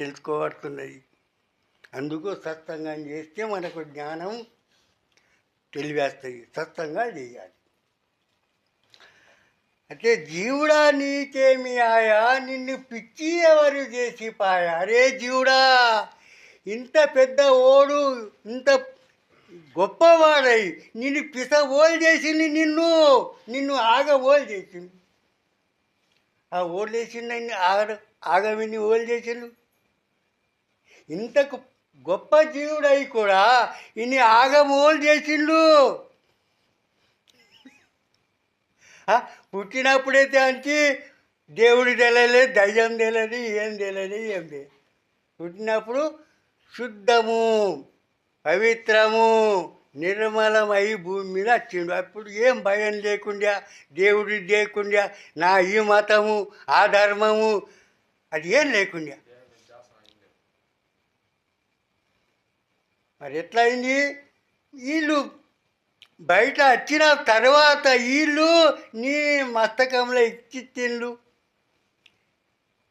తెలుసుకోబడుతున్నది. అందుకు సత్సంగం చేస్తే మనకు జ్ఞానం తెలివేస్తుంది. సత్సంగా చేయాలి. అంటే జీవుడా నీకేమి ఆయా? నిన్ను పిచ్చి ఎవరు చేసి పాయా? అరే జీవుడా ఇంత పెద్ద ఓడు ఇంత గొప్పవాడై నిన్ను పిస ఓల్ చేసింది నిన్ను నిన్ను ఆగ ఓల్ చేసింది. ఆ ఓల్ చేసిందని ఆగ ఆగమిని ఓల్ చేసిండు. ఇంతకు గొప్ప జీవుడై కూడా ఇన్ని ఆగమోలు చేసిండు. పుట్టినప్పుడైతే అంచి దేవుడి తెలియలే దయ్యం తెలియదు ఏం తెలియదు ఏం తెలియదు. పుట్టినప్పుడు శుద్ధము పవిత్రము నిర్మలమై భూమి మీద వచ్చిండు. అప్పుడు ఏం భయం లేకుండా దేవుడి లేకుండా నా ఈ మతము ఆ ధర్మము అది ఏం లేకుండా. మరి ఎట్లా అయింది వీళ్ళు బయట వచ్చిన తర్వాత వీళ్ళు నీ మస్తకంలో ఎక్కిచ్చిండు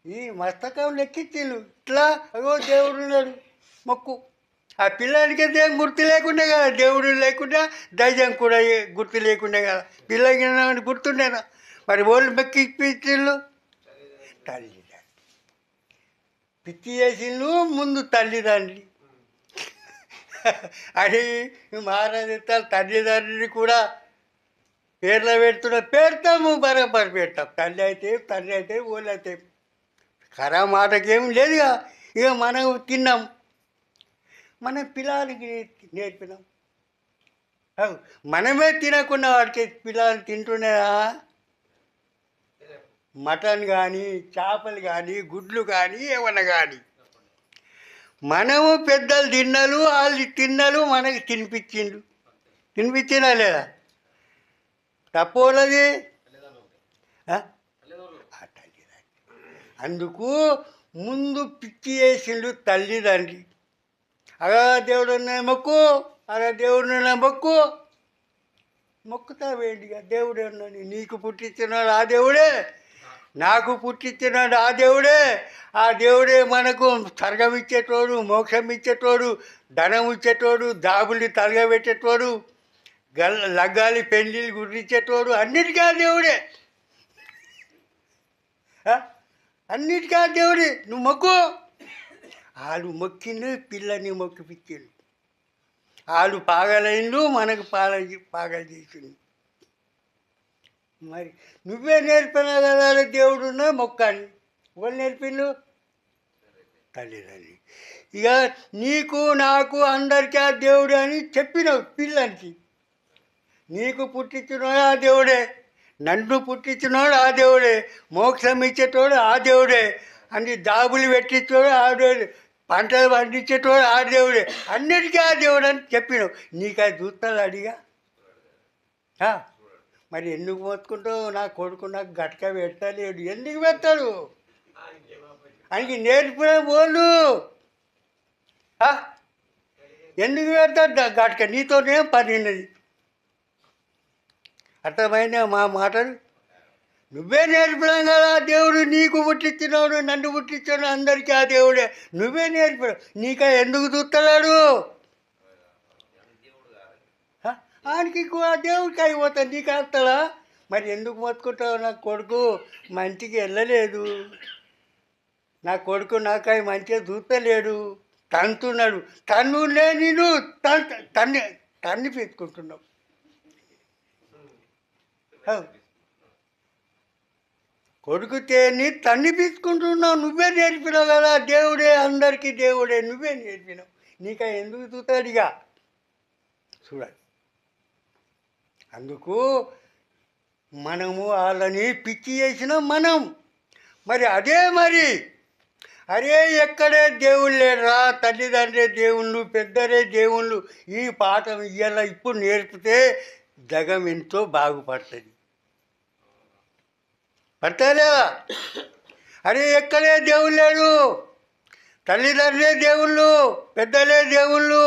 ఈ మస్తకంలో ఎక్కిచ్చిండు ఇట్లా అగో దేవుడు ఉన్నాడు. మొక్కు. ఆ పిల్లానికి ఏం గుర్తు లేకుండా కదా దేవుడు లేకుండా దైవం కూడా గుర్తు లేకుండా కదా. పిల్లకి గుర్తుండేనా? మరి వాళ్ళు మొక్కి ఇప్పించిండు తల్లిదండ్రి పిచ్చి చేసిండు ముందు తల్లిదండ్రి అని మహారాజు తల్లిదండ్రులు కూడా పేర్లు పెడుతున్న పెడతాము బరాబర్ పెడతాం తల్లి అయితే తండ్రి అయితే ఊళ్ళు అయితే ఖరా మాటకేం లేదుగా. ఇక మనం తిన్నాం. మన పిల్లలకి నేర్పినాం. మనమే తినకుండా వాడికి పిల్లలు తింటున్నారా మటన్ కానీ చేపలు కానీ గుడ్లు కానీ ఏమన్నా కానీ మనము పెద్దలు తిన్నలు వాళ్ళు తిన్నలు మనకి తినిపించిండు. తినిపించినా లేదా? తప్పు ఆ? తల్లిదండ్రి అందుకు ముందు పిచ్చి చేసిండు తల్లిదండ్రి. అగా దేవుడు మొక్కు అలా దేవుడు మొక్కు మొక్కుతా దేవుడు నీకు పుట్టించిన ఆ దేవుడే నాకు పుట్టించిన ఆ దేవుడే ఆ దేవుడే మనకు స్వర్గం ఇచ్చేటోడు మోక్షం ఇచ్చేటోడు ధనం ఇచ్చేటోడు దాబులు తలగబెట్టేటోడు గల్ లగ్గాలి పెళ్ళిళ్ళు గుర్తించేటోడు అన్నిటికీ ఆ దేవుడే. అన్నిటికీ ఆ దేవుడే. నువ్వు మొక్కు. వాళ్ళు మొక్కిండు పిల్లని మొక్కిపించిండు వాళ్ళు పాగలైండు మనకు పాల పాగలు చేసిండు మరి నువ్వే నేర్పినా కదా దేవుడు ఉన్నా మొక్కని వాళ్ళు నేర్పిండు? తల్లిదండ్రి ఇక నీకు నాకు అందరికీ ఆ దేవుడు అని చెప్పినావు పిల్లనికి నీకు పుట్టించినోడు ఆ దేవుడే. నన్ను పుట్టించినోడు ఆ దేవుడే. మోక్షం ఇచ్చేటోడు ఆ దేవుడే. అన్ని దాబులు పెట్టించోడు ఆ దేవుడే. పంటలు పండించేటోడు ఆ దేవుడే. అన్నిటికీ ఆ దేవుడు అని చెప్పినావు. నీకు అది చూస్తాడు అడిగా? మరి ఎందుకు మొత్తుకుంటావు నా కొడుకు నాకు గట్క పెట్టలేడు ఎందుకు పెడతాడు ఆయనకి నేర్పిన బోళ్ళు. ఆ? ఎందుకు పెడతాడు గట్క? నీతోనే పని ఉన్నది. అర్థమైనా మా మాటలు? నువ్వే నేర్పడం కదా దేవుడు. నీకు పుట్టించినాడు నన్ను పుట్టించాడు అందరికీ ఆ దేవుడే. నువ్వే నేర్పినావు నీక ఎందుకు చూస్తున్నాడు ఆయనకి కూడా దేవుడికి అయిపోతాడు నీకు వస్తాడా మరి ఎందుకు మొత్తుకుంటావు నా కొడుకు? మంచికి వెళ్ళలేదు. నా కొడుకు నాకై మంచిగా చూస్తలేడు తంతున్నాడు. తన్ను నేను తన్ తన్ని తన్ని పెట్టుకుంటున్నావు కొడుకు తేని తన్ని పీచుకుంటున్నావు నువ్వే నేర్పినావు కదా దేవుడే అందరికీ దేవుడే. నువ్వే నేర్పినావు. నీక ఎందుకు చూతాడిగా చూడాలి. అందుకు మనము వాళ్ళని పిచ్చి చేసిన మనం. మరి అదే మరి అరే ఎక్కడే దేవుళ్ళు లేరా తల్లిదండ్రే దేవుళ్ళు పెద్దరే దేవుళ్ళు ఈ పాఠం ఇయ్యాల ఇప్పుడు నేర్పితే జగం ఎంతో బాగుపడుతుంది. పడతలేదా అరే ఎక్కడే దేవుడు లేడు? తల్లిదండ్రులే దేవుళ్ళు పెద్దలే దేవుళ్ళు.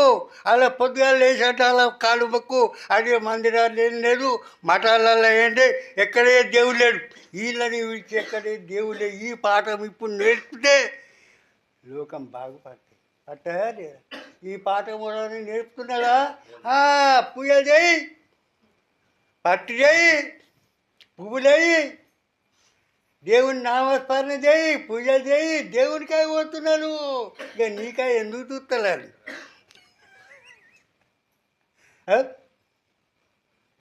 అలా పొద్దుగా లేచాట అలా కాలు మొక్కు అదే మందిరాలు ఏం లేదు మఠాలలో ఏంటి ఎక్కడే దేవుడు లేడు. వీళ్ళని విడిచి ఎక్కడే దేవుడే ఈ పాఠం ఇప్పుడు నేర్పితే లోకం బాగుపడుతుంది. పట్టదా లేదా? ఈ పాఠం కూడా నేర్పుతున్నాడా? పూజలు చేయి పట్టు చేయి పువ్వులేయి దేవుని నామస్మరణ చేయి పూజలు చేయి దేవునికాయ పోతున్నాను. ఇక నీకాయ ఎందుకు చూస్తలేదు?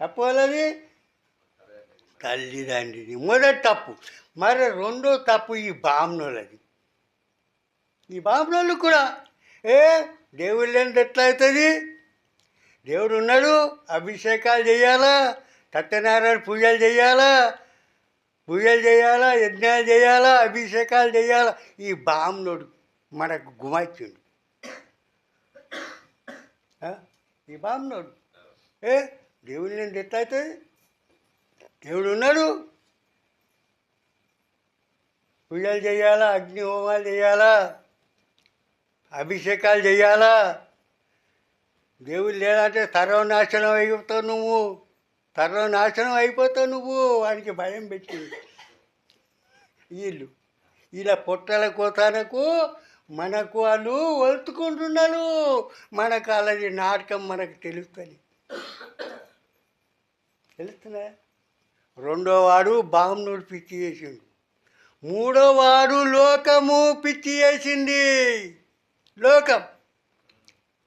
తప్పు వాళ్ళది తల్లిదండ్రిది. మొదటి తప్పు. మరి రెండో తప్పు ఈ బామ్నోళ్ళది. ఈ బామ్నోళ్ళు కూడా ఏ దేవుడు లేనిది ఎట్లా అవుతుంది? దేవుడు ఉన్నాడు అభిషేకాలు చేయాలా? సత్యనారాయణ పూజలు చేయాలా? పూజలు చేయాలా యజ్ఞాలు చేయాలా అభిషేకాలు చేయాలా? ఈ బామ్నుడు మనకు గుమార్చిండు ఈ బామ్నుడు. ఏ? దేవుడు నేను ఎట్లయితే దేవుడు ఉన్నాడు. పూజలు చేయాలా అగ్ని హోమాలు చేయాలా అభిషేకాలు చేయాలా? దేవుడు లేదంటే సర్వనాశనం అయిపోతావు నువ్వు. సర్వనాశనం అయిపోతావు నువ్వు వానికి భయం పెట్టింది. వీళ్ళు ఇలా పొట్టల కోతానకు మనకు వాళ్ళు వలుతుకుంటున్నారు మనకు అలాది నాటకం మనకు తెలుస్తుంది. తెలుస్తుందా? రెండో వాడు బామ్నుడు పిచ్చి చేసిండు. మూడో వాడు లోకము పిచ్చి చేసింది. లోకం.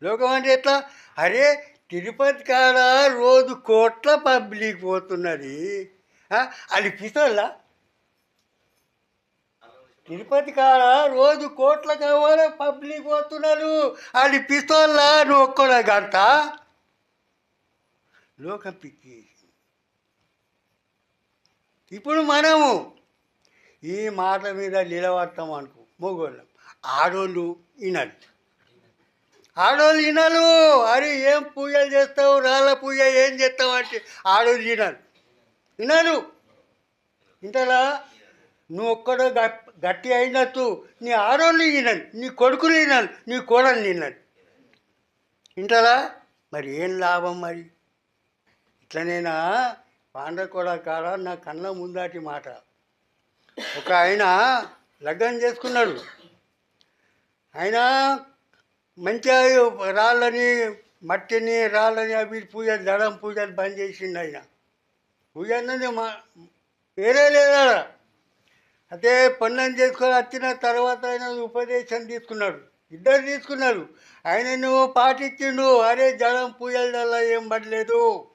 లోకం అంటే ఎట్లా? అరే తిరుపతి కాడ రోజు కోట్ల పబ్లిక్ పోతున్నది. అది పిసోళ్ళ? తిరుపతి కాడ రోజు కోట్ల కావాలి పబ్లిక్ పోతున్నారు. అది పిసోళ్ళ? నువ్వు ఒక్కడ గంట లోకం పిచ్చి ఇప్పుడు మనము ఈ మాట మీద నిలబడతాం అనుకో మొగోళ్ళం. ఆడోళ్ళు వినాలి ఆడోళ్ళు వినాలు అరే ఏం పూజలు చేస్తావు రాళ్ళ పూజ ఏం చేస్తావు అంటే ఆడోళ్ళు తినాలి వినాలు ఇంతలా నువ్వు ఒక్కడో గట్టి అయినట్టు నీ ఆడోళ్ళు తినాలి నీ కొడుకులు తినాలి నీ కోడలు తినాలి ఇంతలా మరి ఏం లాభం మరి? ఇట్లనేనా? పాండకోడ కాడ నా కళ్ళ ముందాటి మాట. ఒక ఆయన లగ్నం చేసుకున్నాడు. ఆయన మంచిగా రాళ్ళని మట్టిని రాళ్ళని అవి పూజ దడం పూజలు బంద్ చేసిండు ఆయన. పూజ అన్నది మా వేరే లేదా? అదే పనులను చేసుకొని వచ్చిన తర్వాత ఆయన ఉపదేశం తీసుకున్నాడు. ఇద్దరు తీసుకున్నారు. ఆయన నువ్వు పాటించిండు. అరే జడం పూజల ఏం పడలేదు?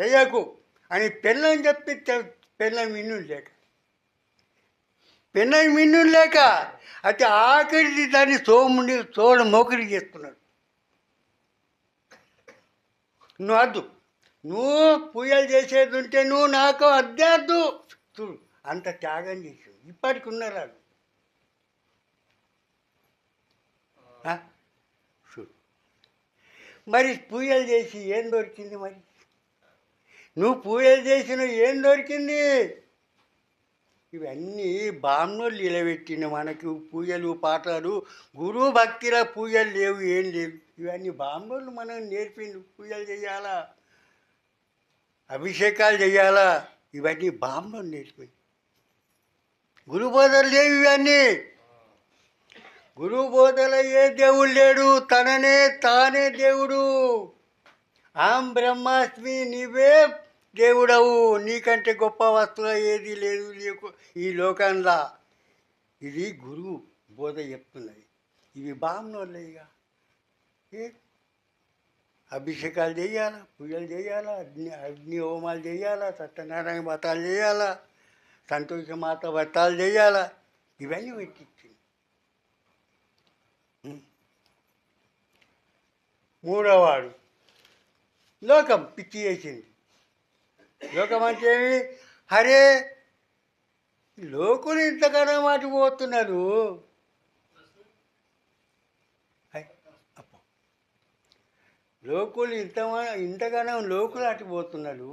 చెయ్యకు అని పెళ్ళని చెప్పి పెళ్ళం విన్ను లేక. పెళ్ళని మిన్ను లేక అయితే ఆఖరికి దాన్ని సోముని తోడు మోకరి చేస్తున్నాడు. నువ్వు అద్దు. నువ్వు పూజలు చేసేది ఉంటే నువ్వు నాకు అద్దెద్దు చూడు అంత త్యాగం చేసి ఇప్పటికి ఉన్నారు వాళ్ళు. చూడు. మరి పూజలు చేసి ఏం దొరికింది మరి? నువ్వు పూజలు చేసిన ఏం దొరికింది? ఇవన్నీ బామ్నోళ్ళు నిలబెట్టిన మనకి పూజలు పాటలు. గురువు భక్తిలో పూజలు లేవు ఏం లేవు. ఇవన్నీ బామ్నోళ్ళు మనం నేర్పిండు. పూజలు చేయాలా? అభిషేకాలు చేయాలా? ఇవన్నీ బామ్నోళ్ళు నేర్పిండు. గురు బోధలు లేవు ఇవన్నీ. గురువు బోధలో ఏ దేవుడు లేడు? తననే తానే దేవుడు. ఆం బ్రహ్మాస్మి నీవే దేవుడవు నీకంటే గొప్ప వస్తువు ఏది లేదు నీకు ఈ లోకంలో. ఇది గురువు బోధ చెప్తున్నది. ఇవి బామ్మోళ్ళే ఇక ఏ? అభిషేకాలు చేయాలా? పూజలు చేయాలా? అగ్ని అగ్ని హోమాలు చేయాలా? సత్యనారాయణ వ్రతాలు చేయాలా? సంతోష మాత వ్రతాలు చేయాలా? ఇవన్నీ పెట్టించింది. మూడవవాడు. మూడోవాడు లోకం పిచ్చి చేసింది. లోకం అంటే ఏమి? అరే లోకులు ఇంతకన్నా వాటి పోతున్నారు. లోకులు ఇంత ఇంతగానో లోకులు అటుపోతున్నారు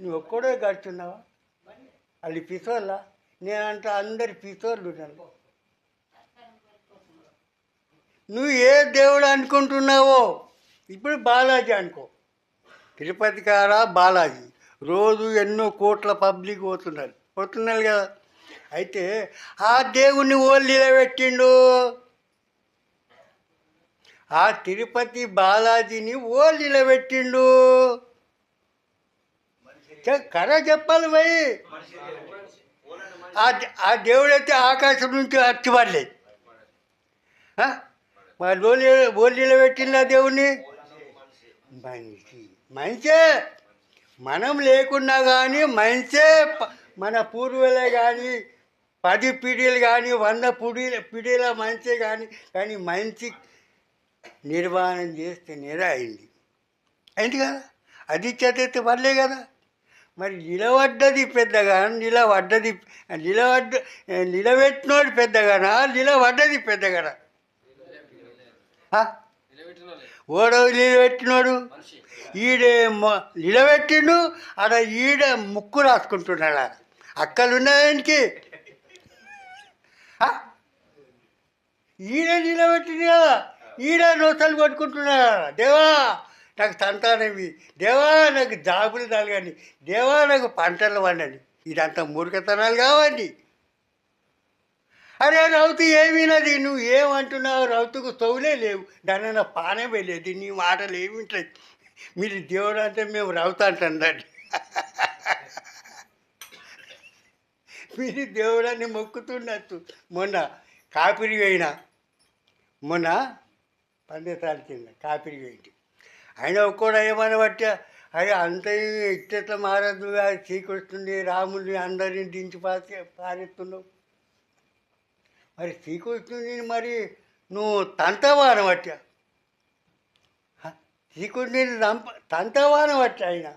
నువ్వు ఒక్కడే గడుచున్నావా? వాళ్ళు పిసోళ్ళ? నేనంట అందరి పిసోళ్ళు ఉన్నారు నువ్వు ఏ దేవుడు అనుకుంటున్నావో? ఇప్పుడు బాలాజీ అనుకో. తిరుపతి కాడ బాలాజీ. రోజు ఎన్నో కోట్ల పబ్లిక్ పోతున్నారు. పోతున్నారు కదా. అయితే ఆ దేవుణ్ణి ఓళ్ళు నిలబెట్టిండు ఆ తిరుపతి బాలాజీని ఓళ్ళు నిలబెట్టిండు కర చెప్పాలి భయ్ ఆ దేవుడైతే ఆకాశం నుంచి వచ్చి పడలేదు. మరి ఓళ్ళు ఓళ్ళు నిలబెట్టిండు ఆ దేవుణ్ణి? మనిషి. మంచే. మనం లేకున్నా కానీ మంచే మన పూర్వులే కానీ పది పీడీలు కానీ వంద పుడీల పీడీల మంచి కానీ కానీ మంచి నిర్మాణం చేస్తేనే అయింది. అయింది కదా? అది చదివితే వల్లే కదా? మరి నిలబడ్డది పెద్దగా నిలబడ్డది నిలబడ్డ నిలబెట్టినోడు పెద్దగానా? నిలబడ్డది పెద్దగానా? ఆ? ఓడో నిలబెట్టినోడు. ఈడే నిలబెట్టిండు ఆడ ఈడ ముక్కు రాసుకుంటున్నాడు ఆడ. అక్కలున్నాయనికి ఈడ నిలబెట్టింది కదా. ఈడ నోసలు కొట్టుకుంటున్నాడు ఆడ. దేవా నాకు సంతానవి దేవా నాకు జాబులు తగలని దేవా నాకు పంటలు పండని ఇదంతా మూర్ఖతనాలు కావండి. అరే రౌతు ఏమీనది? నువ్వు ఏమంటున్నావు? రౌతుకు తౌలే లేవు. దాని పానే పోయలేదు నీ మాటలు ఏమింటాయి మీరు దేవుడు అంటే మేము రౌత అంటుందండి మీరు దేవుడాన్ని మొక్కుతున్నట్టు. మొన్న కాపిరి అయినా మొన్న పండితాల కింద కాపిరి వేయింటి. ఆయన ఒక్కడు ఏమని బట్టి అరే అంత ఇట్లా మారదు శ్రీకృష్ణుని రాముని అందరిని దించి పారి పారేస్తున్నావు? మరి శ్రీకృష్ణుని మరి నువ్వు తంతవాన పట్ట శ్రీకృష్ణుని తంప తంతవాన పట్టా ఆయన.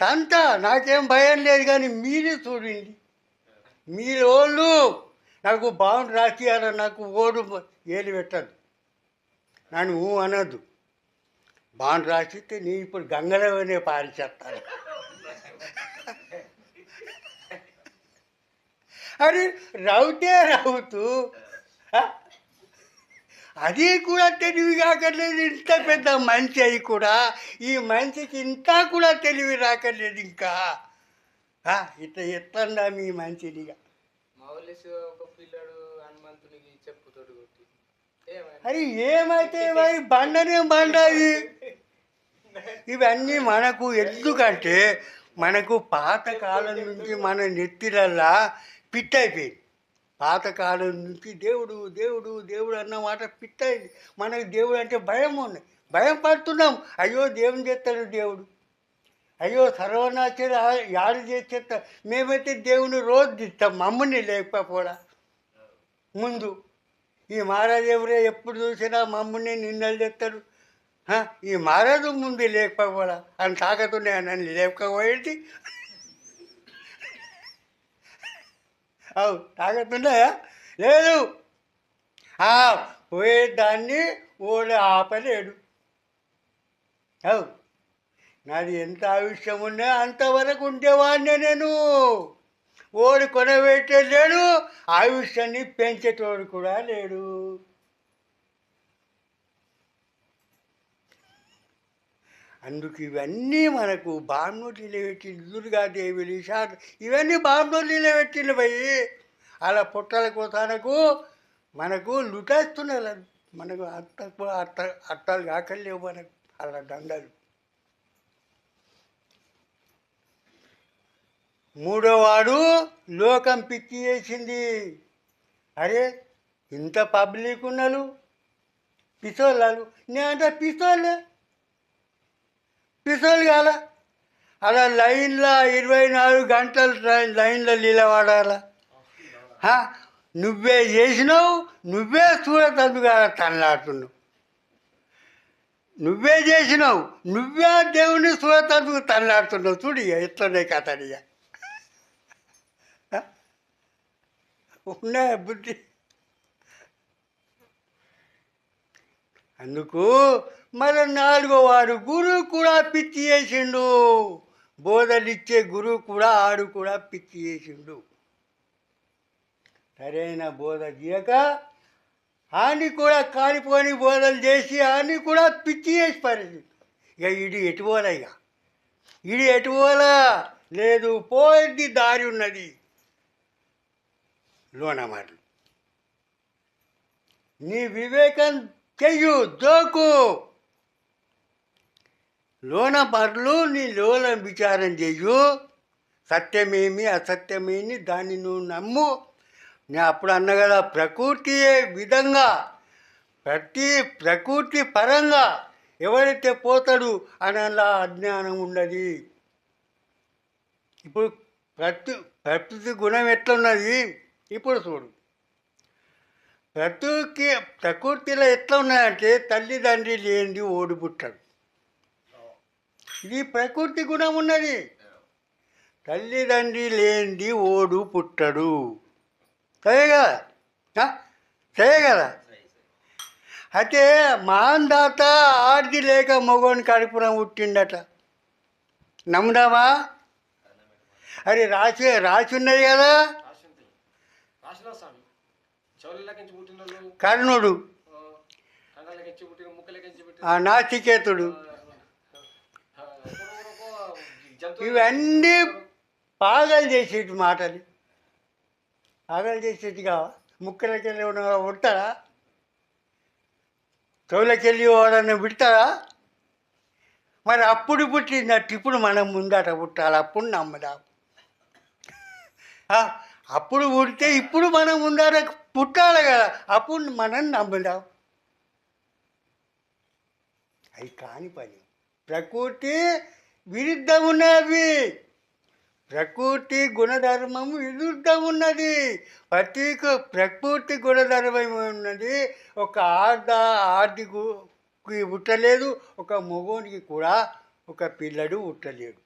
తంత నాకేం భయం లేదు కానీ మీరే చూడండి. మీరు వాళ్ళు నాకు బాగుండు రాసియాల నాకు ఓడు ఏలు పెట్టదు నన్ను ఊ అనద్దు. బాగుండు రాసిస్తే నేను ఇప్పుడు గంగలవనే పారిచేస్తాను. అరే రౌతే రౌతు. ఆ? అది కూడా తెలివి కాకర్లేదు ఇంత పెద్ద మనిషి అయి కూడా. ఈ మనిషికి ఇంత కూడా తెలివి రాకర్లేదు ఇంకా. ఇట్లా ఎట్లన్నా మీ మంచిదిగా ఏమైనా అరే ఏమైతే మరి బండనే బండ ఇది? ఇవన్నీ మనకు ఎందుకంటే మనకు పాతకాలం నుంచి మన నెత్తిలల్లా పిట్ అయిపోయింది పాతకాలం నుంచి దేవుడు దేవుడు దేవుడు అన్నమాట పిట్ అయింది మనకు దేవుడు అంటే భయం ఉంది. భయం పడుతున్నాం. అయ్యో దేవుని చేస్తాడు దేవుడు. అయ్యో సర్వనాశన యాడు చేసేస్తా. మేమైతే దేవుని రోజు తిస్తాం మమ్మల్ని లేకపోవడా ముందు. ఈ మహారాజు ఎప్పుడు చూసినా మమ్మల్ని నిన్నలు తెస్తాడు ఈ మహారాజు ముందు లేకపోడా? అని తాకతున్నాయి నన్ను లేకపోయేది అవు తాగుతున్నాయా లేదు. ఆ, పోయేదాన్ని ఓడి ఆపలేడు. అవు నాది ఎంత ఆవిష్యం ఉన్నా అంతవరకు ఉండేవాడినే నేను. ఓడి కొనబెట్టే లేడు ఆయుష్యాన్ని పెంచేటోడు కూడా లేడు. అందుకు ఇవన్నీ మనకు బాణోళ్ళు నిలబెట్టింది దుర్గాదేవి నిషాద్ ఇవన్నీ బాణోళ్ళు నిలబెట్టింది పోయి అలా పుట్టల కోతానకు మనకు లుటేస్తున్నారు. మనకు అత్త అత్త అత్తలు కాకలేవు మనకు. అలా దండలు. మూడోవాడు లోకం పిచ్చి చేసింది. అరే ఇంత పబ్లిక్ ఉన్నారు పిసోళ్ళు నేనంటే పిసోళ్ళే. పిసోలు కాల. అలా లైన్లో ఇరవై నాలుగు గంటలు ట్రైన్ లైన్లో నిలబడాలా. నువ్వే చేసినావు నువ్వే చూడతందుగా తనలాడుతున్నావు నువ్వే చేసినావు నువ్వే దేవుని చూడతందుకు తనలాడుతున్నావు చూడు ఇక ఎట్లున్నాయి ఉన్నాయా బుద్ధి? అందుకు మరి నాలుగో వాడు గురువు కూడా పిచ్చి చేసిండు. బోధలిచ్చే గురువు కూడా ఆడు కూడా పిచ్చి చేసిండు. సరైన బోధ తీయక ఆని కూడా కాలిపోని బోధలు చేసి ఆని కూడా పిచ్చి చేసి పరిస్థితి ఇక ఇడి ఎటు పోలా ఇక? ఇడి ఎటు పోలా? లేదు పోయింది దారి ఉన్నది. లోనమాటలు నీ వివేకం చెయ్యు దోకు లోన పర్లు నీ లోన విచారం చెయ్యు. సత్యమేమి అసత్యమేమి దాన్ని నువ్వు నమ్ము. నేను అప్పుడు అన్న కదా ప్రకృతియే విధంగా ప్రతి ప్రకృతి పరంగా ఎవరైతే పోతాడు అని అలా అజ్ఞానం ఉన్నది. ఇప్పుడు ప్రతి ప్రకృతి గుణం ఎట్లున్నది? ఇప్పుడు చూడు. ప్రకృతి ప్రకృతిలో ఎట్లా ఉన్నాయంటే తల్లిదండ్రి లేనిది ఓడిపుట్టాడు ఇది ప్రకృతి గుణం ఉన్నది. తల్లిదండ్రి లేనిది ఓడు పుట్టడు. చేయగల కదా అయితే మాందాత ఆర్ది లేక మగోని కడుపున పుట్టిండట. నమ్ముదామా అరే రాసి రాసి ఉన్నది కదా. ఒక్కొక్కరు జంతువులు. ఇవన్నీ పాగలు చేసేటి మాటలు. పాగలు చేసేటిగా ముక్కలకెళ్ళి పుడతారా చెవులకెళ్ళి ఎవడన్నా విడతారా మరి అప్పుడు పుట్టినట్టు ఇప్పుడు మనం ముందట పుట్టాలి. అప్పుడు నమ్మదాం అప్పుడు పుడితే ఇప్పుడు మనం ఉండాలి పుట్టాలి కదా. అప్పుడు మనం నమ్మలేం అవి కాని పని. ప్రకృతి విరుద్ధం ఉన్నవి ప్రకృతి గుణధర్మం విరుద్ధం ఉన్నది ప్రతి ప్రకృతి గుణధర్మం ఉన్నది. ఒక ఆర్ద ఆర్థిక పుట్టలేదు ఒక మగోనికి కూడా ఒక పిల్లడు పుట్టలేడు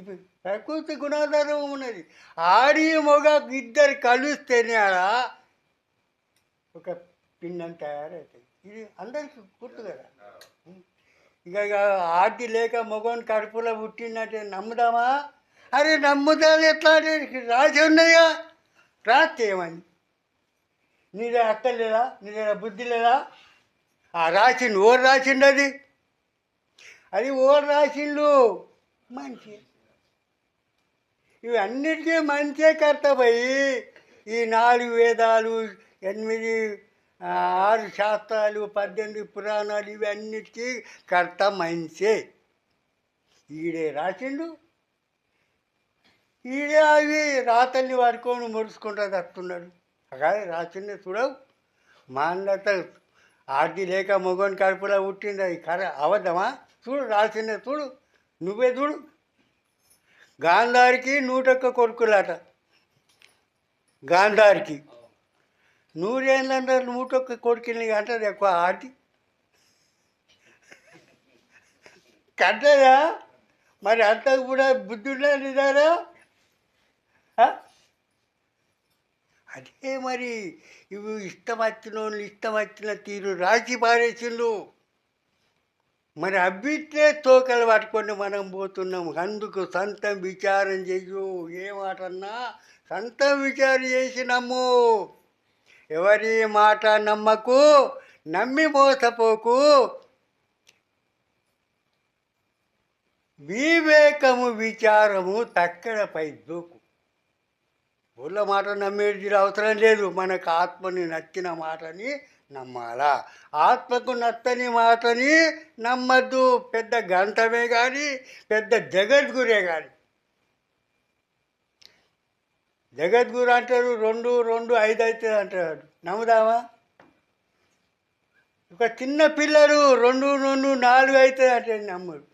ప్రకృతి గుణాధారం ఉన్నది. ఆడి మగ ఇద్దరు కలిస్తేనే ఆడ ఒక పిండం తయారవుతుంది ఇది అందరికీ గుర్తు కదా. ఇక ఆడి లేక మగోని కడుపులో పుట్టినట్టు నమ్ముదామా? అరే నమ్ముదాది ఎట్లా అంటే రాసి ఉన్నాయా? రాస్తే ఏమని నీ దగ్గర అక్క లేదా? నీ దగ్గర బుద్ధి లేదా? ఆ రాసిండు ఓరు రాసిండు అది. అది ఓరు రాసిండు మనిషి. ఇవన్నిటికీ మంచే కర్తపోయి ఈ నాలుగు వేదాలు ఎనిమిది ఆరు శాస్త్రాలు పద్దెనిమిది పురాణాలు ఇవన్నిటికీ కర్త మంచే. ఈడే రాసిండు. ఈడే అవి రాతల్ని వాడుకొని మురుచుకుంటా తట్టున్నాడు. అలాగే రాసింది చూడవు. మా అన్నత ఆర్ది లేక మొగోని కడుపులో పుట్టింది అది కర అవద్దమా చూడు రాసిందే చూడు. నువ్వే చూడు. గాంధారికి నూటొక్క కొడుకులాట. గాంధారికి. నూరేళ్ళంటే నూటొక్క కొడుకుని అంటారు ఎక్కువ ఆటి కట్టదా? మరి అంత కూడా బుద్ధుడా నిదారా అదే మరి ఇవి ఇష్టం వచ్చిన ఇష్టం వచ్చిన తీరు రాసి పారేసిండు మరి అబ్బిట్టే తోకలు పట్టుకొని మనం పోతున్నాం. అందుకు సంతం విచారం చెయ్యు. ఏ మాటన్నా సొంతం విచారం చేసినాము ఎవరి మాట నమ్మకు నమ్మి మోసపోకు. వివేకము విచారము తక్కడపై దూకు. ఊళ్ళో మాట నమ్మేది అవసరం లేదు. మనకు ఆత్మని నచ్చిన మాటని నమ్మాలా? ఆత్మకు నత్తని మాటని నమ్మద్దు. పెద్ద గంటమే కానీ పెద్ద జగద్గురే కానీ జగద్గురు అంటారు రెండు రెండు ఐదు అవుతుంది అంటారు నమ్ముదామా? ఒక చిన్న పిల్లలు రెండు రెండు నాలుగు అవుతుంది అంటే నమ్మరు